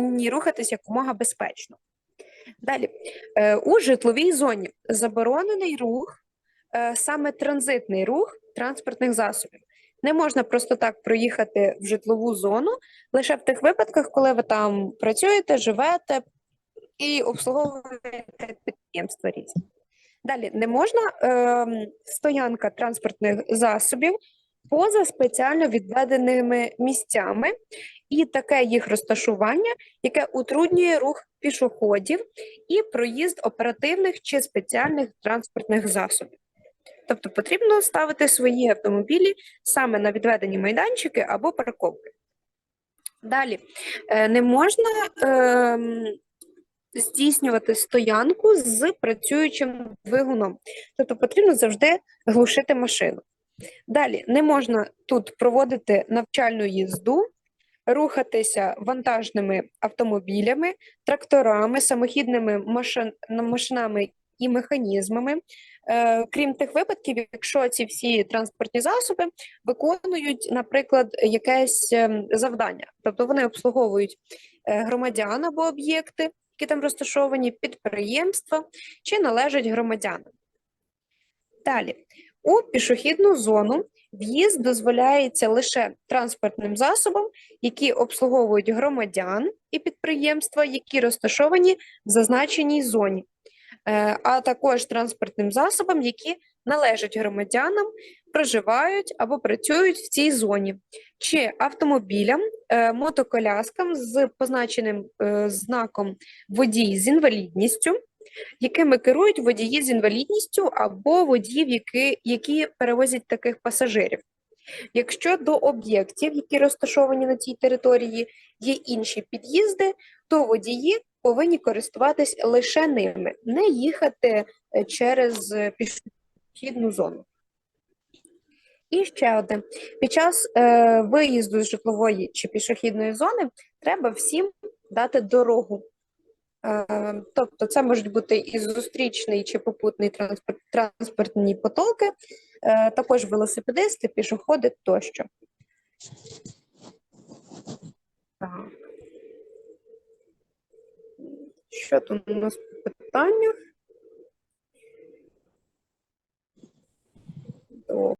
ні, рухатись якомога безпечно. Далі, е, у житловій зоні заборонений рух, е, саме транзитний рух транспортних засобів. Не можна просто так проїхати в житлову зону лише в тих випадках, коли ви там працюєте, живете і обслуговуєте підприємства різні. Далі не можна ем, стоянка транспортних засобів поза спеціально відведеними місцями, і таке їх розташування, яке утруднює рух пішоходів і проїзд оперативних чи спеціальних транспортних засобів. Тобто потрібно ставити свої автомобілі саме на відведені майданчики або парковки. Далі е, не можна ем, здійснювати стоянку з працюючим двигуном, тобто потрібно завжди глушити машину. Далі не можна тут проводити навчальну їзду, рухатися вантажними автомобілями, тракторами, самохідними машин, машинами і механізмами. Е, крім тих випадків, якщо ці всі транспортні засоби виконують, наприклад, якесь ем, завдання, тобто вони обслуговують е, громадян або об'єкти, які там розташовані, підприємства чи належать громадянам. Далі, у пішохідну зону. В'їзд дозволяється лише транспортним засобам, які обслуговують громадян і підприємства, які розташовані в зазначеній зоні, е, а також транспортним засобам, які належать громадянам, проживають або працюють в цій зоні, чи автомобілям, е, мотоколяскам з позначеним е, знаком водій з інвалідністю, якими керують водії з інвалідністю або водіїв, які, які перевозять таких пасажирів. Якщо до об'єктів, які розташовані на цій території, є інші під'їзди, то водії повинні користуватись лише ними, не їхати е, через пішохідну зону. І ще одне: під час е, виїзду з житлової чи пішохідної зони треба всім дати дорогу. Е, тобто, це можуть бути і зустрічний чи попутний транспорт, транспортні потоки, е, також велосипедисти, пішоходи тощо. Що тут у нас по питаннях?